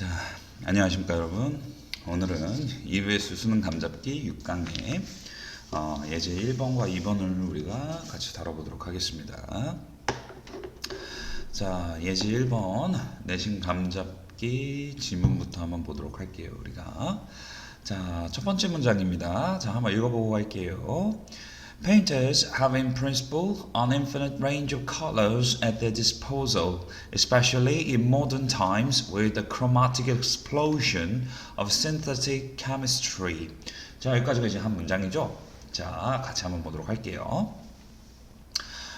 자, 안녕하십니까 여러분. 오늘은 EBS 수능 감잡기 6강의 어, 예제 1번과 2번을 우리가 같이 다뤄보도록 하겠습니다. 자, 예제 1번 내신 감잡기 지문부터 한번 보도록 할게요. 우리가 자, 첫 번째 문장입니다. 자, 한번 읽어보고 갈게요. Painters have in principle an infinite range of colors at their disposal, especially in modern times with the chromatic explosion of synthetic chemistry. 자, 여기까지가 이제 한 문장이죠. 자, 같이 한번 보도록 할게요.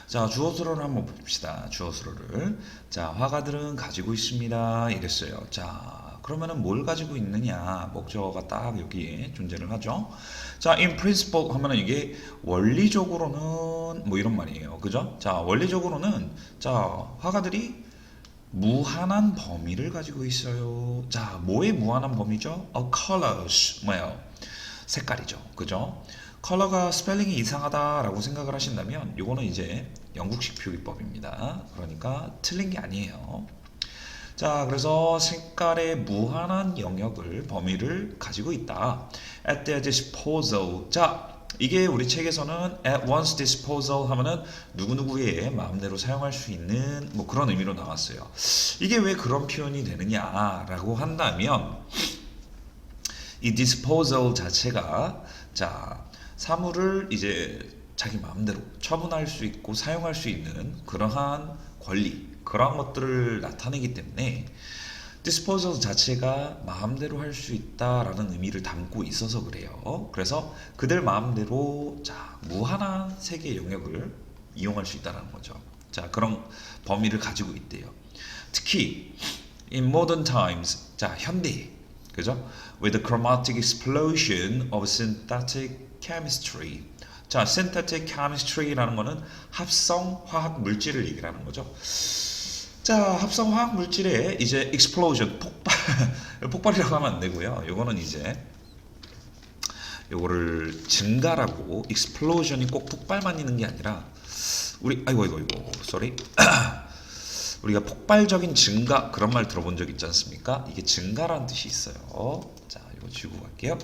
자, 주어수로를 한번 봅시다. 주어수로를. 자, 화가들은 가지고 있습니다. 이랬어요. 자, 그러면은 뭘 가지고 있느냐? 목적어가 딱 여기에 존재를 하죠. 자, in principle 하면은 이게 원리적으로는 뭐 이런 말이에요. 그죠? 자, 원리적으로는 자, 화가들이 무한한 범위를 가지고 있어요. 자, 뭐의 무한한 범위죠? A colors. 뭐예요? 색깔이죠. 그죠? 컬러가 스펠링이 이상하다라고 생각을 하신다면 요거는 이제 영국식 표기법입니다. 그러니까 틀린 게 아니에요. 자, 그래서 색깔의 무한한 영역을 범위를 가지고 있다. At their disposal. 자, 이게 우리 책에서는 at one's disposal 하면은 누구누구의 마음대로 사용할 수 있는 뭐 그런 의미로 나왔어요. 이게 왜 그런 표현이 되느냐라고 한다면 이 disposal 자체가 자 사물을 이제 자기 마음대로 처분할 수 있고 사용할 수 있는 그러한 권리 그러한 것들을 나타내기 때문에 disposal 자체가 마음대로 할 수 있다라는 의미를 담고 있어서 그래요. 그래서 그들 마음대로 자 무한한 세계 영역을 이용할 수 있다는 거죠. 자 그런 범위를 가지고 있대요. 특히 in modern times 자 현대 그죠? With the chromatic explosion of synthetic chemistry. 자, synthetic chemistry라는 거는 합성 화학 물질을 얘기하는 거죠. 자, 합성 화학 물질의 이제 explosion 폭발 폭발이라고 하면 안 되고요. 요거는 이제 요거를 증가라고 explosion이 꼭 폭발만 있는 게 아니라 우리 아이고 아이고 아이고 sorry 우리가 폭발적인 증가 그런 말 들어본 적 있지 않습니까? 이게 증가라는 뜻이 있어요. 자, 이거 지우고 갈게요.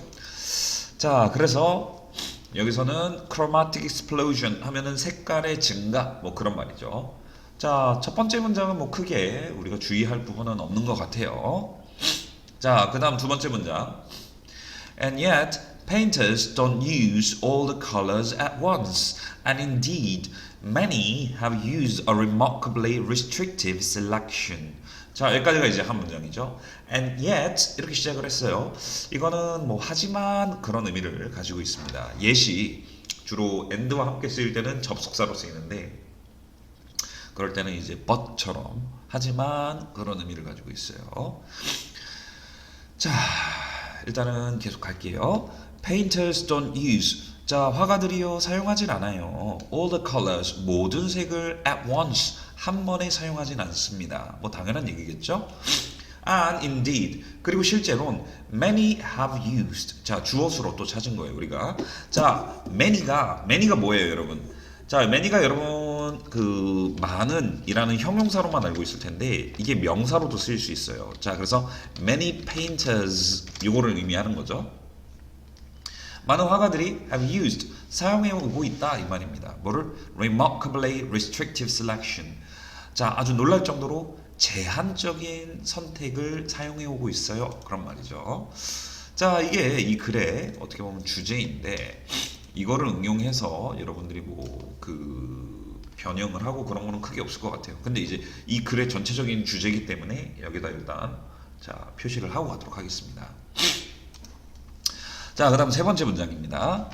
자, 그래서 여기서는 chromatic explosion 하면은 색깔의 증가 뭐 그런 말이죠. 자, 첫 번째 문장은 뭐 크게 우리가 주의할 부분은 없는 것 같아요. 자, 그 다음 두 번째 문장. And yet, painters don't use all the colors at once, and indeed, many have used a remarkably restrictive selection. 자, 여기까지가 이제 한 문장이죠. And yet 이렇게 시작을 했어요. 이거는 뭐 하지만 그런 의미를 가지고 있습니다. yet이 주로 and와 함께 쓰일 때는 접속사로 쓰이는데 그럴 때는 이제 but처럼 하지만 그런 의미를 가지고 있어요. 자, 일단은 계속 갈게요. Painters don't use. 자, 화가들이요 사용하진 않아요. All the colors 모든 색을 at once 한 번에 사용하진 않습니다. 뭐 당연한 얘기겠죠? And indeed 그리고 실제로는 many have used. 자, 주어수로 또 찾은 거예요 우리가. 자, many가 many가 뭐예요, 여러분? 자, many가 여러분 그 많은이라는 형용사로만 알고 있을 텐데 이게 명사로도 쓰일 수 있어요. 자, 그래서 many painters 이거를 의미하는 거죠. 많은 화가들이 have used 사용해 오고 있다 이 말입니다. 뭐를 remarkably restrictive selection. 자, 아주 놀랄 정도로 제한적인 선택을 사용해 오고 있어요. 그런 말이죠. 자, 이게 이 글의 어떻게 보면 주제인데 이거를 응용해서 여러분들이 뭐 그 변형을 하고 그런 거는 크게 없을 것 같아요. 근데 이제 이 글의 전체적인 주제이기 때문에 여기다 일단 자 표시를 하고 가도록 하겠습니다. 자, 그다음 세 번째 문장입니다.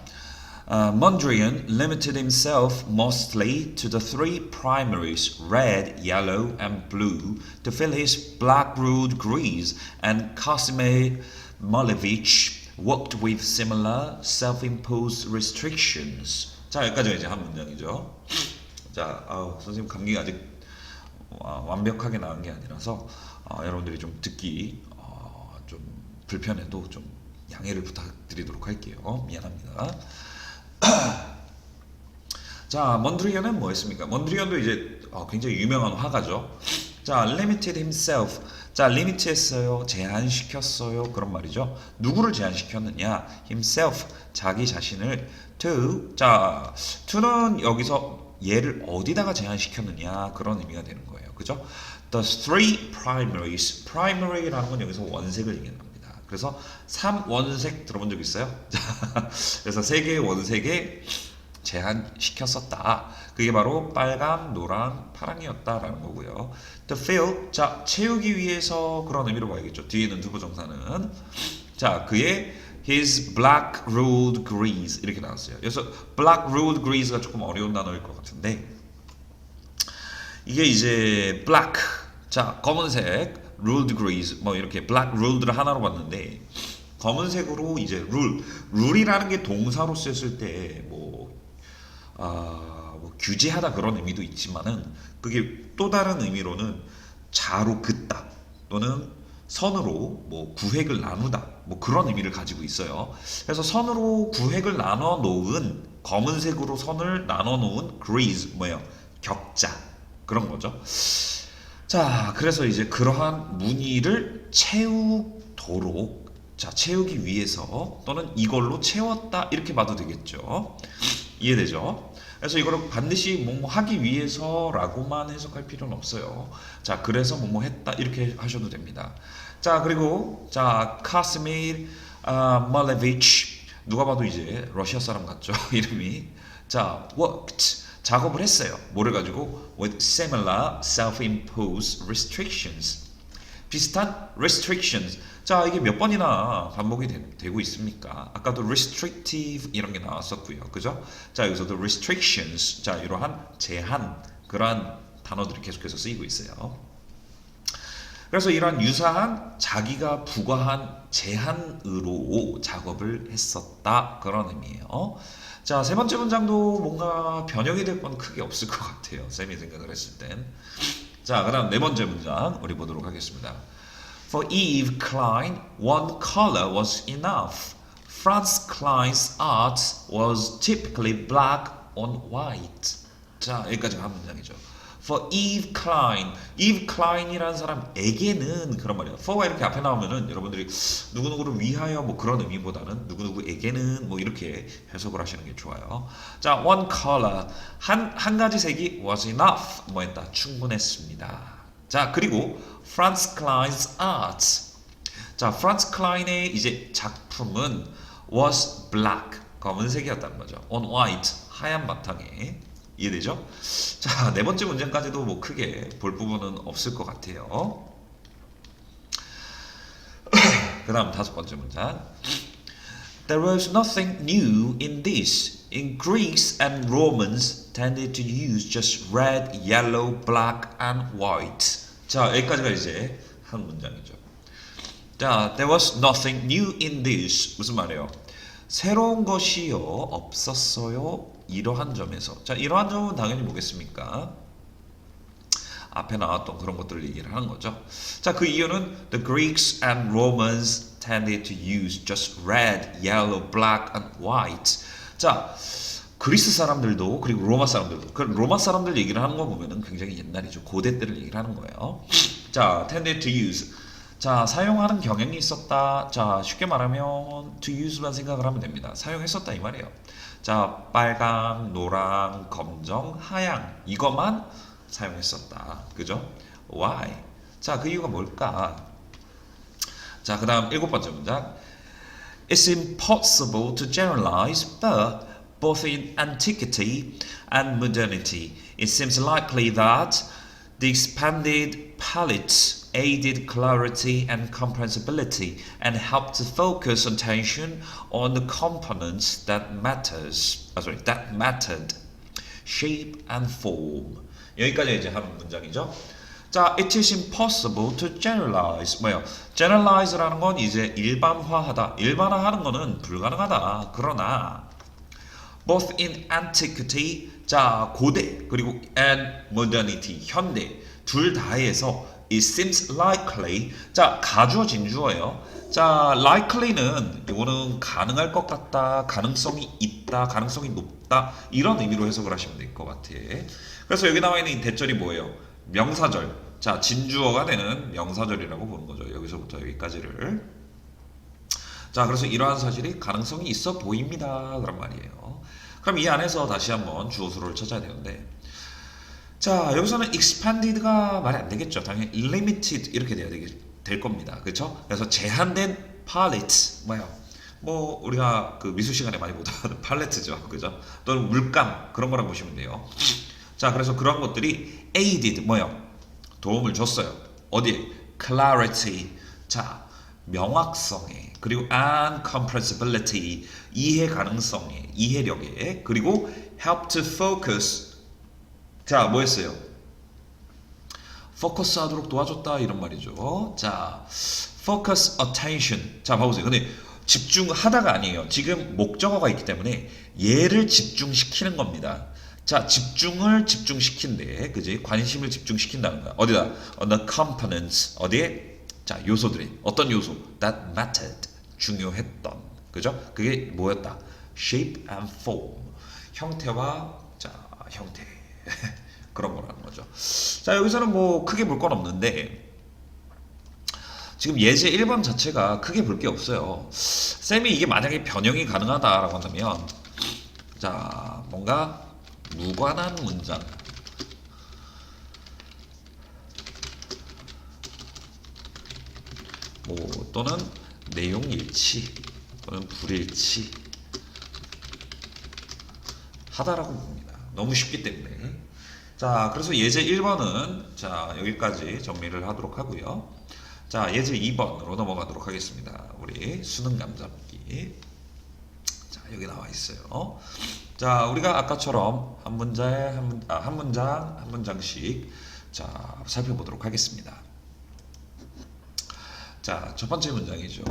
Uh, Mondrian limited himself mostly to the three primaries, red, yellow, and blue, to fill his black-ruled Greece, and Casimir Malevich worked with similar self-imposed restrictions. 자, 여기까지가 이제 한 문장이죠. 자, 아우, 선생님 감기가 아직 와- 완벽하게 나은 게 아니라서 어, 여러분들이 좀 듣기 어, 좀 불편해도 좀 양해를 부탁드리도록 할게요. 미안합니다. 자, 먼드리안은 뭐였습니까? 먼드리안도 이제 어, 굉장히 유명한 화가죠. 자, limited himself. 자, limit했어요. 제한시켰어요. 그런 말이죠. 누구를 제한시켰느냐? himself. 자기 자신을 to. 자, to는 여기서 얘를 어디다가 제한시켰느냐? 그런 의미가 되는 거예요. 그죠? The three primaries. primary라는 건 여기서 원색을 얘기하는 겁니다. 그래서 3원색 들어본 적 있어요? 자, 그래서 세 개의 원색에 제한시켰었다. 그게 바로 빨강, 노랑, 파랑이었다라는 거고요. To fill, 자 채우기 위해서 그런 의미로 봐야겠죠. 뒤에 있는 두부 정사는 자 그의 his black ruled grease 이렇게 나왔어요. 그래서 black ruled grease가 조금 어려운 단어일 것 같은데 이게 이제 black 자 검은색 ruled grease 뭐 이렇게 black ruled를 하나로 봤는데 검은색으로 이제 rule rule이라는 게 동사로 쓰였을 때뭐 아, 뭐 규제하다 그런 의미도 있지만은 그게 또 다른 의미로는 자로 긋다 또는 선으로 뭐 구획을 나누다 뭐 그런 의미를 가지고 있어요. 그래서 선으로 구획을 나눠 놓은 검은색으로 선을 나눠 놓은 grease 뭐예요? 격자 그런 거죠. 자, 그래서 이제 그러한 무늬를 채우도록 자, 채우기 위해서 또는 이걸로 채웠다 이렇게 봐도 되겠죠. 이해되죠? 그래서 이거를 반드시 뭐뭐 하기 위해서라고만 해석할 필요는 없어요. 자, 그래서 뭐뭐 했다 이렇게 하셔도 됩니다. 자, 그리고 자 카스밀 아, 말레비치 누가 봐도 이제 러시아 사람 같죠 이름이 자 worked 작업을 했어요. 뭐를 가지고 with similar self-imposed restrictions 비슷한 restrictions. 자, 이게 몇 번이나 반복이 되, 고 있습니까? 아까도 restrictive 이런 게 나왔었고요. 그죠? 자, 여기서도 restrictions. 자, 이러한 제한 그러한 단어들이 계속해서 쓰이고 있어요. 그래서 이러한 유사한 자기가 부과한 제한으로 작업을 했었다. 그런 의미예요. 자, 세 번째 문장도 뭔가 변형이 될 건 크게 없을 것 같아요. 쌤이 생각을 했을 땐. 자, 그 다음 네 번째 문장 우리 보도록 하겠습니다. For Eve Klein, one color was enough. Franz Klein's art was typically black on white. 자, 여기까지 한 문장이죠. For Eve Klein, Eve Klein이라는 사람에게는 그런 말이에요. for가 이렇게 앞에 나오면은 여러분들이 누구 누구를 위하여 뭐 그런 의미보다는 누구 누구에게는 뭐 이렇게 해석을 하시는 게 좋아요. 자, one color 한 한 가지 색이 was enough 뭐했다 충분했습니다. 자, 그리고 Franz Klein's art. 자, 프란츠 클라인의 이제 작품은 was black 검은색이었다는 거죠. on white 하얀 바탕에 이해되죠? 자, 네 번째 문장까지도 뭐 크게 볼 부분은 없을 것 같아요. 그 다음 다섯 번째 문장. There was nothing new in this. In Greeks and Romans tended to use just red, yellow, black, and white. 자, 여기까지가 이제 한 문장이죠. 자, there was nothing new in this. 무슨 말이에요? 새로운 것이요 없었어요. 이러한 점에서. 자, 이러한 점은 당연히 뭐겠습니까? 앞에 나왔던 그런 것들을 얘기를 하는 거죠. 자, 그 이유는 the Greeks and Romans tended to use just red, yellow, black, and white. 자, 그리스 사람들도 그리고 로마 사람들도 그 로마 사람들 얘기를 하는 거 보면은 굉장히 옛날이죠. 고대 때를 얘기를 하는 거예요. 자, tended to use. 자, 사용하는 경향이 있었다. 자, 쉽게 말하면 to use만 생각을 하면 됩니다. 사용했었다 이 말이에요. 자, 빨강, 노랑, 검정, 하양 이것만 사용했었다. 그죠? Why? 자, 그 이유가 뭘까? 자, 그다음 일곱 번째 문장. It's impossible to generalize, but both in antiquity and modernity, it seems likely that the expanded palette aided clarity and comprehensibility and helped to focus attention on the components that matters, uh, sorry, that mattered, shape and form. 여기까지 이제 한 문장이죠. 자, it is impossible to generalize. 뭐요? generalize라는 건 이제 일반화하다. 일반화하는 거는 불가능하다. 그러나 both in antiquity, 자 고대 그리고 and modernity, 현대 둘 다에서 it seems likely, 자 가주어 진 주어예요. 자 likely는 이거는 가능할 것 같다, 가능성이 있다, 가능성이 높다 이런 의미로 해석을 하시면 될 것 같아. 그래서 여기 나와 있는 이 대절이 뭐예요? 명사절 자 진주어가 되는 명사절이라고 보는 거죠. 여기서부터 여기까지를. 자 그래서 이러한 사실이 가능성이 있어 보입니다. 그런 말이에요. 그럼 이 안에서 다시 한번 주어수로를 찾아야 되는데 자 여기서는 expanded가 말이 안 되겠죠. 당연히 limited 이렇게 돼야 되겠, 될 겁니다. 그렇죠? 그래서 제한된 palette 뭐요? 뭐 우리가 그 미술 시간에 많이 보던 팔레트죠, 그죠? 또는 물감 그런 거라고 보시면 돼요. 자, 그래서 그런 것들이 aided 뭐요? 도움을 줬어요. 어디에? clarity. 자, 명확성에 그리고 and comprehensibility 이해 가능성에 이해력에 그리고 help to focus. 자, 뭐 했어요? 포커스 하도록 도와줬다 이런 말이죠. 자, focus attention. 자, 봐보세요. 근데 집중하다가 아니에요. 지금 목적어가 있기 때문에 얘를 집중시키는 겁니다. 자, 집중을 집중시킨대. 그지? 관심을 집중시킨다는 거야. 어디다? On the components. 어디에? 자, 요소들이. 어떤 요소? That mattered. 중요했던. 그죠? 그게 뭐였다? Shape and form. 형태와, 자, 형태. 그런 거라는 거죠. 자, 여기서는 뭐 크게 볼 건 없는데, 지금 예제 1번 자체가 크게 볼 게 없어요. 쌤이 이게 만약에 변형이 가능하다라고 한다면, 자, 뭔가 무관한 문장. 뭐, 또는 내용 일치, 또는 불일치. 하다라고 봅니다. 너무 쉽기 때문에. 자, 그래서 예제 1번은 자, 여기까지 정리를 하도록 하고요. 자, 예제 2번으로 넘어가도록 하겠습니다. 우리 수능 감잡기. 자, 여기 나와 있어요. 자, 우리가 아까처럼 한 문자에 한, 문, 아, 한 문장 한 문장씩 자, 살펴보도록 하겠습니다. 자, 첫 번째 문장이죠.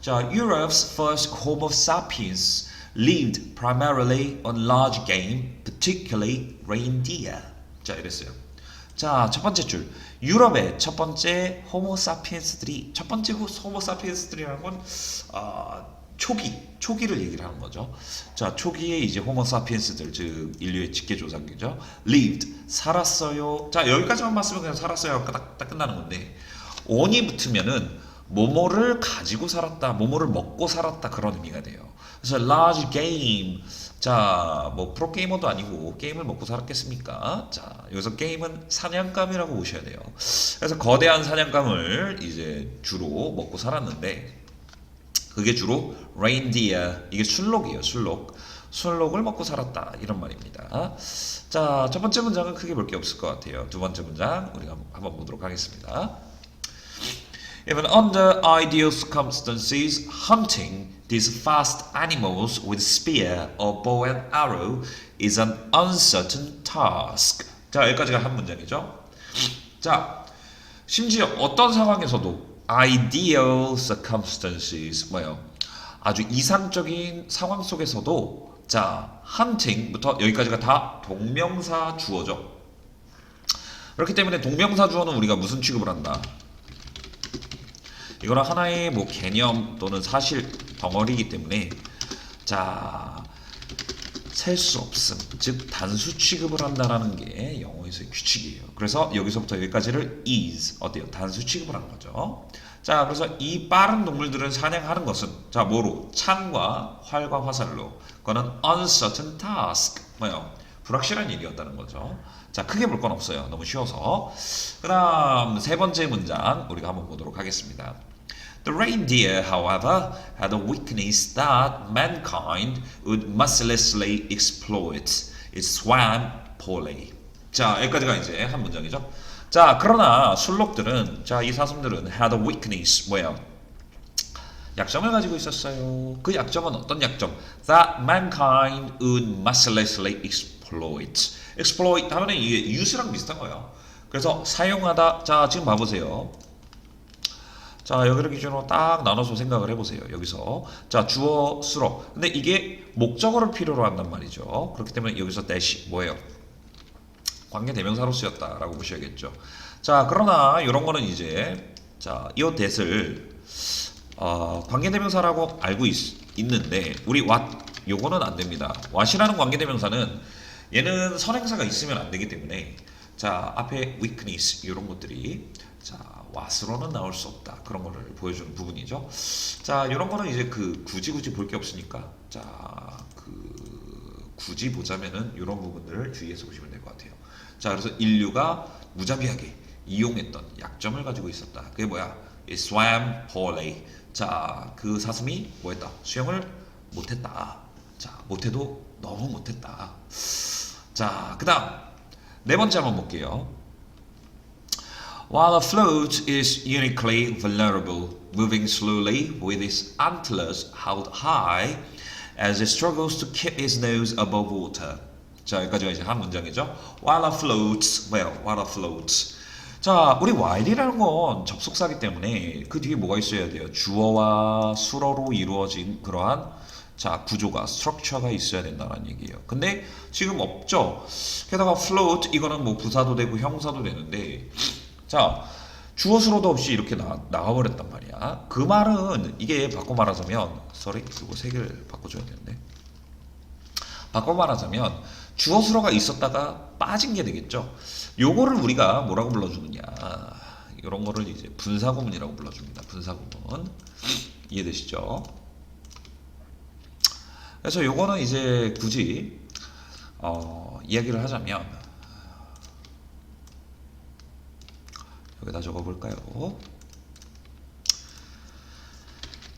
자, Europe's first Homo sapiens lived primarily on large game, particularly reindeer. 자, 이랬어요. 자, 첫 번째 줄. 유럽의 첫 번째 호모 사피엔스들이 첫 번째 호- 호모 사피엔스들이라는 건 아, 초기, 초기를 얘기를 하는 거죠. 자, 초기에 이제 호모 사피엔스들 즉 인류의 직계 조상이죠. lived 살았어요. 자, 여기까지만 봤으면 그냥 살았어요. 딱, 딱 끝나는 건데 on이 붙으면은 뭐뭐를 가지고 살았다, 뭐뭐를 먹고 살았다 그런 의미가 돼요. 그래서 large game 자, 뭐 프로게이머도 아니고 게임을 먹고 살았겠습니까? 자, 여기서 게임은 사냥감이라고 보셔야 돼요. 그래서 거대한 사냥감을 이제 주로 먹고 살았는데 그게 주로 reindeer 이게 순록이에요, 순록. 순록을 먹고 살았다 이런 말입니다. 자, 첫 번째 문장은 크게 볼 게 없을 것 같아요. 두 번째 문장 우리가 한번 보도록 하겠습니다. Even under ideal circumstances, hunting these fast animals with spear or bow and arrow is an uncertain task. 자, 여기까지가 한 문장이죠. 자, 심지어 어떤 상황에서도 ideal circumstances 뭐요? 아주 이상적인 상황 속에서도 자, hunting부터 여기까지가 다 동명사 주어죠. 그렇기 때문에 동명사 주어는 우리가 무슨 취급을 한다? 이거는 하나의 뭐 개념 또는 사실 덩어리이기 때문에 자 셀 수 없음 즉 단수 취급을 한다라는 게 영어에서의 규칙이에요. 그래서 여기서부터 여기까지를 is 어때요? 단수 취급을 하는 거죠. 자 그래서 이 빠른 동물들은 사냥하는 것은 자 뭐로 창과 활과 화살로 그거는 uncertain task 뭐요? 불확실한 일이었다는 거죠. 자 크게 볼 건 없어요. 너무 쉬워서. 그 다음 세 번째 문장 우리가 한번 보도록 하겠습니다. The reindeer, however, had a weakness that mankind would mercilessly exploit. It swam poorly. 자, 여기까지가 이제 한 문장이죠. 자, 그러나 술록들은, 자, 이 사슴들은 had a weakness, 뭐예요? 약점을 가지고 있었어요. 그 약점은 어떤 약점? That mankind would mercilessly exploit. exploit 하면 이게 use랑 비슷한 거예요. 그래서 사용하다. 자, 지금 봐보세요. 자, 여기를 기준으로 딱 나눠서 생각을 해보세요. 여기서. 자, 주어, 수로. 근데 이게 목적어를 필요로 한단 말이죠. 그렇기 때문에 여기서 대시 뭐예요? 관계 대명사로 쓰였다라고 보셔야겠죠. 자, 그러나 이런 거는 이제 자, 이 대를 어, 관계 대명사라고 알고 있, 있는데 우리 what 요거는 안 됩니다. what이라는 관계 대명사는 얘는 선행사가 있으면 안 되기 때문에 자 앞에 weakness 이런 것들이 자 what으로는 나올 수 없다 그런 거를 보여주는 부분이죠. 자 이런 거는 이제 그 굳이 굳이 볼 게 없으니까 자 그 굳이 보자면은 이런 부분들을 주의해서 보시면 될 것 같아요. 자 그래서 인류가 무자비하게 이용했던 약점을 가지고 있었다. 그게 뭐야? It swam poorly. 자, 그 사슴이 뭐했다? 수영을 못했다. 자, 못해도 너무 못했다. 자, 그 다음 네 번째 한번 볼게요. While a float is uniquely vulnerable, moving slowly with its antlers held high as it struggles to keep its nose above water. 자, 여기까지가 이제 한 문장이죠. While a float, well, while a float. 자, 우리 while이라는 건 접속사기 때문에 그 뒤에 뭐가 있어야 돼요? 주어와 수어로 이루어진 그러한 자 구조가 스트럭처가 있어야 된다는 얘기예요. 근데 지금 없죠. 게다가 float 이거는 뭐 부사도 되고 형사도 되는데 자 주어 수로도 없이 이렇게 나, 나와버렸단 말이야. 그 말은 이게 바꿔 말하자면 sorry 이거 세 개를 바꿔줘야 되는데 바꿔 말하자면 주어 수로가 있었다가 빠진 게 되겠죠. 요거를 우리가 뭐라고 불러주느냐 이런 거를 이제 분사구문이라고 불러줍니다. 분사구문 이해되시죠? 그래서 요거는 이제 굳이 어, 이야기를 하자면 여기다 적어볼까요?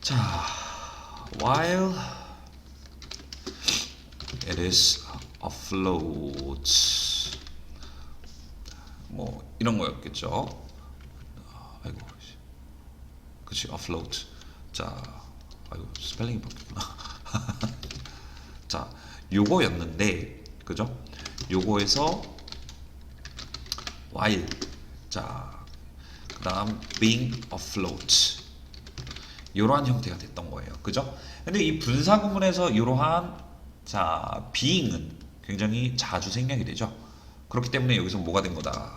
자, while it is afloat 뭐 이런 거였겠죠. 아, 아이고, 그치 afloat. 자, 아이고 스펠링이 바뀌구나. 자, 요거였는데, 그죠? 요거에서 while, 자, 그 다음 being afloat, 이러한 형태가 됐던 거예요, 그죠? 근데 이 분사 구문에서 이러한 자 being은 굉장히 자주 생략이 되죠. 그렇기 때문에 여기서 뭐가 된 거다.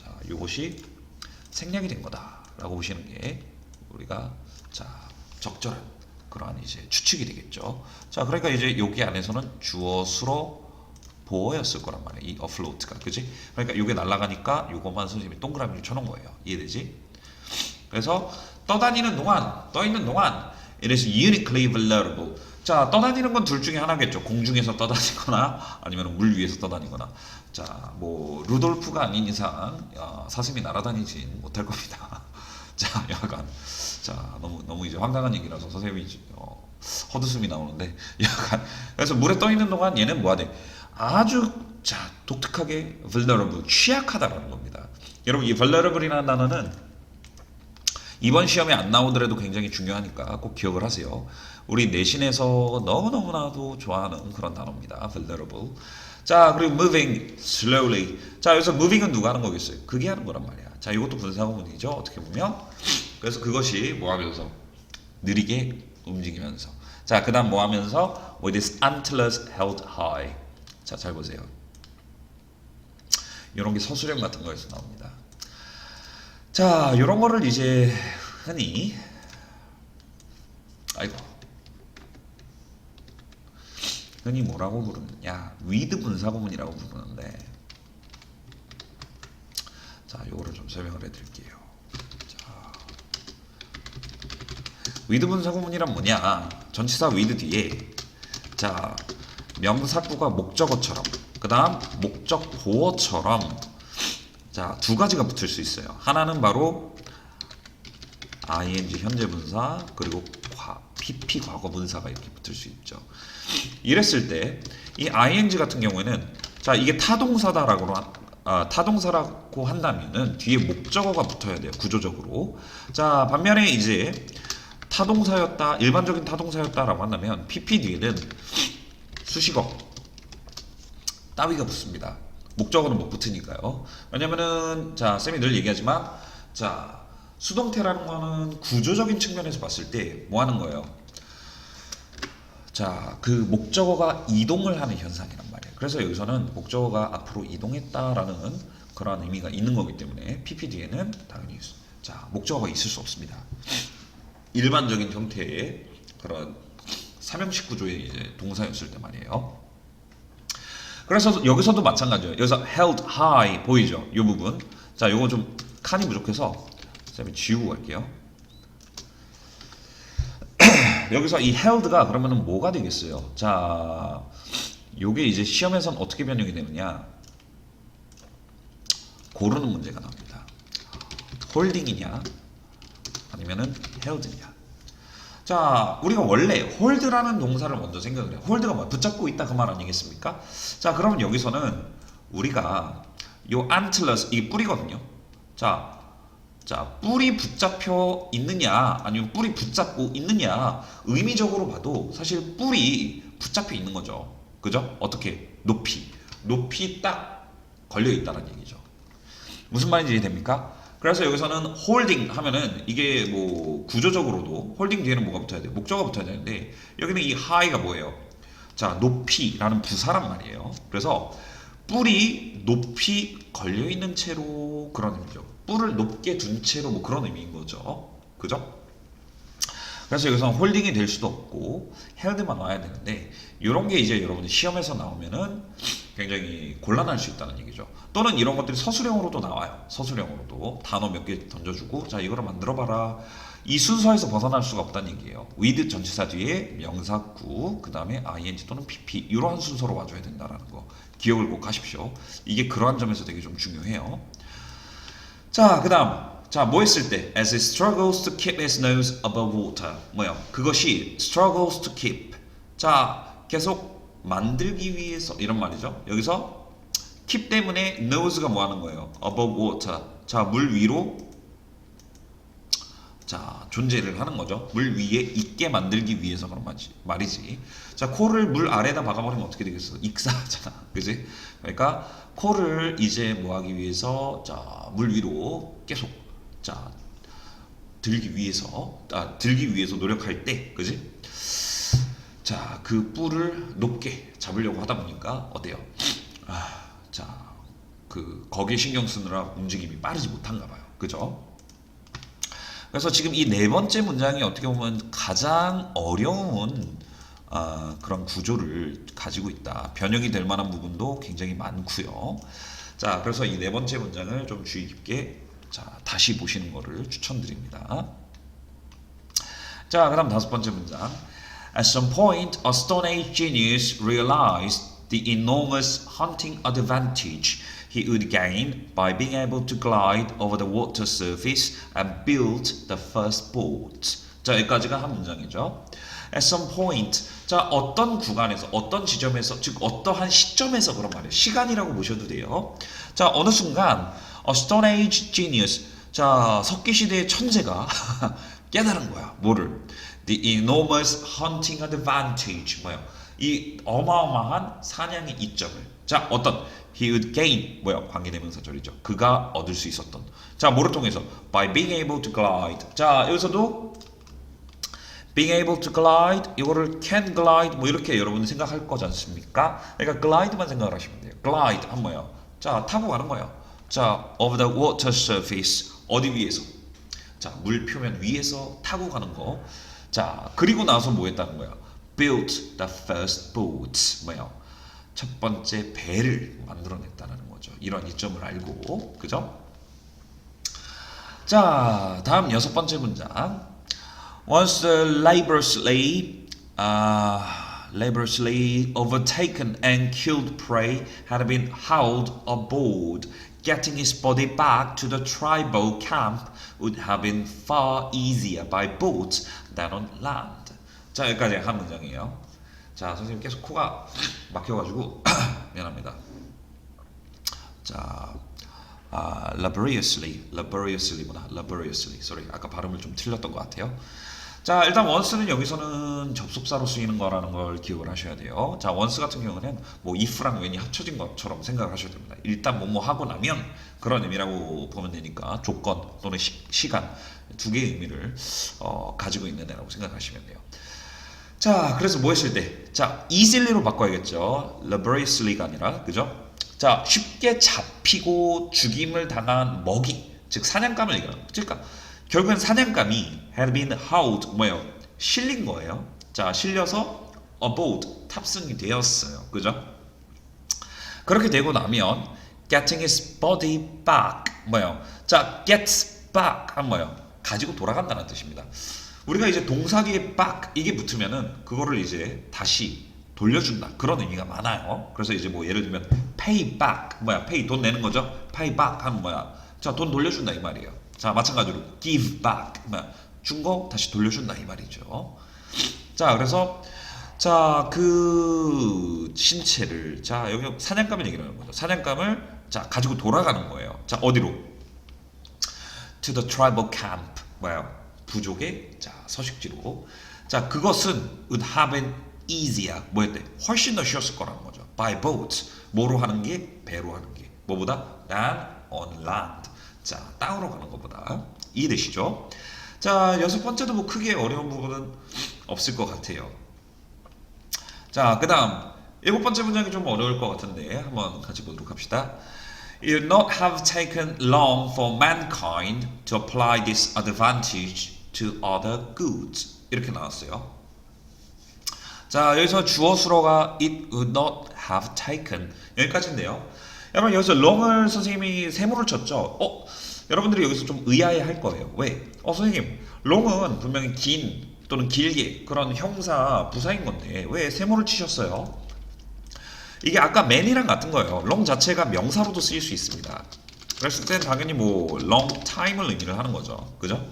자, 요것이 생략이 된 거다 라고 보시는 게 우리가 자 적절한 그러한 이제 추측이 되겠죠. 자, 그러니까 이제 여기 안에서는 주어 수로 보어였을 거란 말이에요. 이 afloat가 그지? 그러니까 요게 날아가니까 요것만 선생님이 동그라미를 쳐놓은 거예요. 이해되지? 그래서 떠다니는 동안, 떠 있는 동안 it is uniquely vulnerable. 자, 떠다니는 건 둘 중에 하나겠죠. 공중에서 떠다니거나 아니면 물 위에서 떠다니거나. 자, 뭐 루돌프가 아닌 이상 어, 사슴이 날아다니진 못할 겁니다. 자, 약간 자 너무 너무 이제 황당한 얘기라서 선생님이 어, 헛웃음이 나오는데 약간 그래서 물에 떠 있는 동안 얘는 뭐가 돼? 아주 자 독특하게 vulnerable 취약하다라는 겁니다. 여러분 이 vulnerable이라는 단어는 이번 시험에 안 나오더라도 굉장히 중요하니까 꼭 기억을 하세요. 우리 내신에서 너무너무나도 좋아하는 그런 단어입니다. vulnerable. 자, 그리고 moving slowly. 자, 여기서 moving은 누가 하는 거겠어요? 그게 하는 거란 말이야. 자, 이것도 분사구문이죠. 어떻게 보면. 그래서 그것이 뭐 하면서? 느리게 움직이면서. 자, 그 다음 뭐 하면서? With its antlers held high. 자, 잘 보세요. 이런 게 서술형 같은 거에서 나옵니다. 자, 이런 거를 이제 흔히 아이고 흔히 뭐라고 부르느냐 위드 분사구문이라고 부르는데 자, 요거를 좀 설명을 해드릴게요. 자, 위드 분사구문이란 뭐냐? 전치사 위드 뒤에 자 명사구가 목적어처럼 그 다음 목적 보어처럼 자, 두 가지가 붙을 수 있어요. 하나는 바로 ing 현재 분사 그리고 과, pp 과거 분사가 이렇게 붙을 수 있죠. 이랬을 때 이 ing 같은 경우에는 자, 이게 타동사다라고 한- 아, 타동사라고 한다면은 뒤에 목적어가 붙어야 돼요. 구조적으로. 자, 반면에 이제 타동사였다, 일반적인 타동사였다라고 한다면 pp 뒤에는 수식어 따위가 붙습니다. 목적어는 못 붙으니까요. 왜냐면은 자 쌤이 늘 얘기하지만 자 수동태라는 거는 구조적인 측면에서 봤을 때 뭐 하는 거예요? 자 그 목적어가 이동을 하는 현상이란 말이에요. 그래서 여기서는 목적어가 앞으로 이동했다라는 그러한 의미가 있는 거기 때문에 PPD에는 당연히 자 목적어가 있을 수 없습니다. 일반적인 형태의 그런 삼형식 구조의 이제 동사였을 때 말이에요. 그래서 여기서도 마찬가지예요. 여기서 held high 보이죠? 이 부분. 자, 요거 좀 칸이 부족해서 쌤이 지우고 갈게요. 여기서 이 held가 그러면은 뭐가 되겠어요? 자, 요게 이제 시험에선 어떻게 변형이 되느냐? 고르는 문제가 나옵니다. 홀딩이냐 아니면은 held냐. 자, 우리가 원래 홀드라는 동사를 먼저 생각을 해요. 홀드가 뭐야? 붙잡고 있다 그 말 아니겠습니까? 자, 그러면 여기서는 우리가 요 antlers 이 뿌리거든요. 자, 자, 뿔이 붙잡혀 있느냐 아니면 뿔이 붙잡고 있느냐 의미적으로 봐도 사실 뿔이 붙잡혀 있는 거죠. 그죠? 어떻게? 높이. 높이 딱 걸려 있다는 얘기죠. 무슨 말인지 이해됩니까? 그래서 여기서는 홀딩 하면은 이게 뭐 구조적으로도 홀딩 뒤에는 뭐가 붙어야 돼? 목적어가 붙어야 되는데 여기는 이 high가 뭐예요? 자, 높이라는 부사란 말이에요. 그래서 뿔이 높이 걸려 있는 채로 그런 의미죠. 뿔을 높게 둔 채로 뭐 그런 의미인 거죠. 그죠? 그래서 여기서 홀딩이 될 수도 없고 헬드만 와야 되는데 이런 게 이제 여러분들 시험에서 나오면은 굉장히 곤란할 수 있다는 얘기죠. 또는 이런 것들이 서술형으로도 나와요. 서술형으로도 단어 몇 개 던져주고 자 이거를 만들어봐라. 이 순서에서 벗어날 수가 없다는 얘기예요. with 전치사 뒤에 명사구 그 다음에 ing 또는 pp 이러한 순서로 와줘야 된다라는 거 기억을 꼭 하십시오. 이게 그러한 점에서 되게 좀 중요해요. 자, 그 다음. 자, 뭐 했을 때? As it struggles to keep its nose above water. 뭐요? 그것이 struggles to keep. 자, 계속 만들기 위해서 이런 말이죠. 여기서 keep 때문에 nose가 뭐 하는 거예요? above water. 자, 물 위로 자, 존재를 하는 거죠. 물 위에 있게 만들기 위해서 그런 말이지. 말이지. 자, 코를 물 아래에다 박아버리면 어떻게 되겠어? 익사하잖아. 그지? 그러니까 코를 이제 뭐 하기 위해서 자, 물 위로 계속 자, 들기 위해서 아, 들기 위해서 노력할 때, 그지? 자, 그 뿔을 높게 잡으려고 하다 보니까 어때요? 아, 자, 그 거기에 신경 쓰느라 움직임이 빠르지 못한가 봐요. 그죠? 그래서 지금 이 네 번째 문장이 어떻게 보면 가장 어려운 아, 그런 구조를 가지고 있다. 변형이 될 만한 부분도 굉장히 많고요. 자, 그래서 이 네 번째 문장을 좀 주의 깊게 자, 다시 보시는 거를 추천드립니다. 자, 그다음 다섯 번째 문장. At some point, a Stone Age genius realized the enormous hunting advantage he would gain by being able to glide over the water surface and build the first boat. 자, 여기까지가 한 문장이죠. At some point, 자 어떤 구간에서, 어떤 지점에서, 즉 어떠한 시점에서 그런 말이에요. 시간이라고 보셔도 돼요. 자, 어느 순간 a Stone Age genius, 자 석기 시대의 천재가 깨달은 거야. 뭐를? The enormous hunting advantage, 뭐요? 이 어마어마한 사냥의 이점을. 자, 어떤 he would gain 뭐야? 관계대명사절이죠. 그가 얻을 수 있었던. 자, 뭐를 통해서 by being able to glide. 자, 여기서도 being able to glide 이거를 can glide 뭐 이렇게 여러분 생각할 거지 않습니까? 그러니까 glide만 생각을 하시면 돼요. glide 한 뭐야? 자, 타고 가는 거야. 자, over the water surface 어디 위에서? 자, 물 표면 위에서 타고 가는 거. 자, 그리고 나서 뭐 했다는 거야? built the first boat. 뭐야? 첫 번째 배를 만들어냈다는 거죠. 이런 이점을 알고, 그죠? 자, 다음 여섯 번째 문장. Once the laboriously, uh, laboriously overtaken and killed prey had been hauled aboard, getting his body back to the tribal camp would have been far easier by boat than on land. 자, 여기까지 한 문장이에요. 자, 선생님 계속 코가 막혀가지고 미안합니다. 자, 아, laboriously, laboriously구나, laboriously. sorry, 아까 발음을 좀 틀렸던 것 같아요. 자, 일단 원스는 여기서는 접속사로 쓰이는 거라는 걸 기억을 하셔야 돼요. 자, 원스 같은 경우는 뭐 if랑 when이 합쳐진 것처럼 생각을 하셔야 됩니다. 일단 뭐뭐 하고 나면 그런 의미라고 보면 되니까 조건 또는 시, 간두 개의 의미를 어, 가지고 있는 애라고 생각하시면 돼요. 자, 그래서 뭐 했을 때? 자, easily로 바꿔야겠죠. laboriously가 아니라, 그죠? 자, 쉽게 잡히고 죽임을 당한 먹이, 즉 사냥감을 얘기하는 거죠. 그러니까 결국엔 사냥감이 had been hauled, 뭐예요? 실린 거예요. 자, 실려서 aboard, 탑승이 되었어요. 그죠? 그렇게 되고 나면 getting his body back 뭐요? 자, gets back 한 뭐요? 가지고 돌아간다는 뜻입니다. 우리가 이제 동사기에 back 이게 붙으면은 그거를 이제 다시 돌려준다 그런 의미가 많아요. 그래서 이제 뭐 예를 들면 pay back 뭐야? pay 돈 내는 거죠? pay back 하는 뭐야? 자, 돈 돌려준다 이 말이에요. 자, 마찬가지로 give back 뭐야? 준 거 다시 돌려준다 이 말이죠. 자, 그래서 자, 그 신체를 자, 여기 사냥감을 얘기를 하는 거죠. 사냥감을 자, 가지고 돌아가는 거예요. 자, 어디로? to the tribal camp. 뭐야? 부족의 자, 서식지로. 자, 그것은 would have been easier. 뭐였대? 훨씬 더 쉬웠을 거라는 거죠. by boat. 뭐로 하는 게? 배로 하는 게. 뭐보다? than on land. 자, 땅으로 가는 것보다. 이해되시죠? 자, 여섯 번째도 뭐 크게 어려운 부분은 없을 것 같아요. 자, 그 다음 일곱 번째 문장이 좀 어려울 것 같은데 한번 같이 보도록 합시다. It would not have taken long for mankind to apply this advantage to other goods. 이렇게 나왔어요. 자, 여기서 주어 수로가 it would not have taken 여기까지인데요. 여러분 여기서 long을 선생님이 세모를 쳤죠. 어, 여러분들이 여기서 좀 의아해 할 거예요. 왜? 어, 선생님, long은 분명히 긴 또는 길게 그런 형사 부사인 건데 왜 세모를 치셨어요? 이게 아까 man이랑 같은 거예요. long 자체가 명사로도 쓰일 수 있습니다. 그랬을 땐 당연히 뭐 long time을 의미를 하는 거죠. 그죠?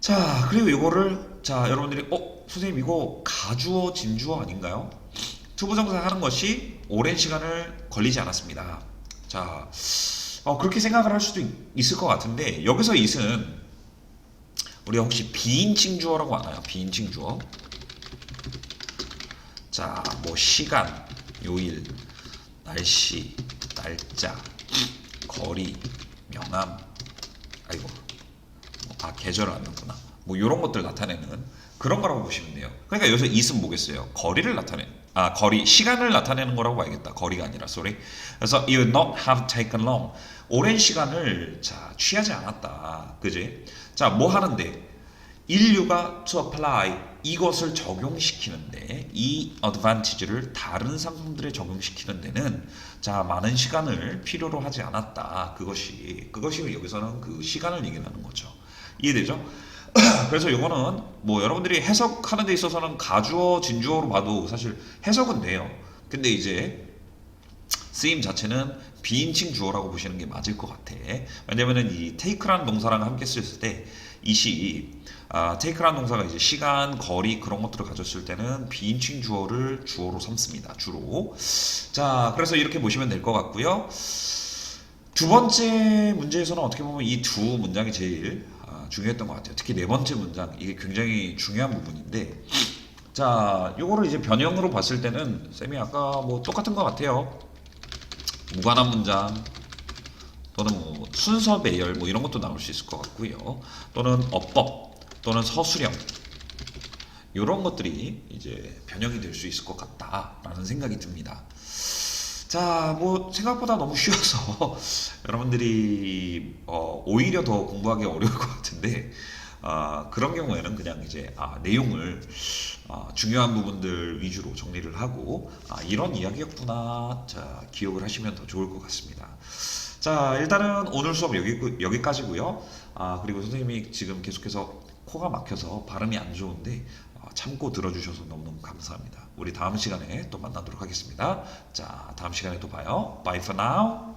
자, 그리고 이거를 자, 여러분들이 어, 선생님 이거 가주어 진주어 아닌가요? 투부정사 하는 것이 오랜 시간을 걸리지 않았습니다. 자, 어, 그렇게 생각을 할 수도 있- 있을 것 같은데 여기서 it은 우리가 혹시 비인칭 주어라고 아나요? 비인칭 주어. 자, 뭐 시간, 요일, 날씨, 날짜, 거리, 명암, 아이고, 뭐, 아 계절 아니었구나. 뭐 이런 것들 나타내는 그런 거라고 보시면 돼요. 그러니까 여기서 it은 뭐겠어요? 거리를 나타내. 아 거리, 시간을 나타내는 거라고 봐야겠다. 거리가 아니라 sorry. 그래서 would not have taken long. 오랜 시간을 자 취하지 않았다. 그지? 자 뭐 하는데? 인류가 to apply 이것을 적용시키는데 이 advantage를 다른 상품들에 적용시키는 데는 자 많은 시간을 필요로 하지 않았다 그것이 그것이 여기서는 그 시간을 얘기하는 거죠 이해되죠? 그래서 이거는 뭐 여러분들이 해석하는 데 있어서는 가주어 진주어로 봐도 사실 해석은 돼요 근데 이제 쓰임 자체는 비인칭 주어라고 보시는 게 맞을 것 같아. 왜냐면은 이 take라는 동사랑 함께 쓰였을 때 이 시 아, take라는 동사가 이제 시간, 거리 그런 것들을 가졌을 때는 비인칭 주어를 주어로 삼습니다. 주로. 자, 그래서 이렇게 보시면 될 것 같고요. 두 번째 문제에서는 어떻게 보면 이 두 문장이 제일 아, 중요했던 것 같아요. 특히 네 번째 문장 이게 굉장히 중요한 부분인데 자, 요거를 이제 변형으로 봤을 때는 쌤이 아까 뭐 똑같은 것 같아요. 무관한 문장 또는 뭐 순서 배열 뭐 이런 것도 나올 수 있을 것 같고요. 또는 어법 또는 서술형 이런 것들이 이제 변형이 될 수 있을 것 같다라는 생각이 듭니다. 자, 뭐 생각보다 너무 쉬워서 여러분들이 어, 오히려 더 공부하기 어려울 것 같은데 아, 그런 경우에는 그냥 이제 아, 내용을 아, 중요한 부분들 위주로 정리를 하고 아, 이런 이야기였구나 자, 기억을 하시면 더 좋을 것 같습니다. 자, 일단은 오늘 수업 여기 여기까지고요. 아, 그리고 선생님이 지금 계속해서 코가 막혀서 발음이 안 좋은데 어, 참고 들어주셔서 너무너무 감사합니다. 우리 다음 시간에 또 만나도록 하겠습니다. 자, 다음 시간에 또 봐요. Bye for now.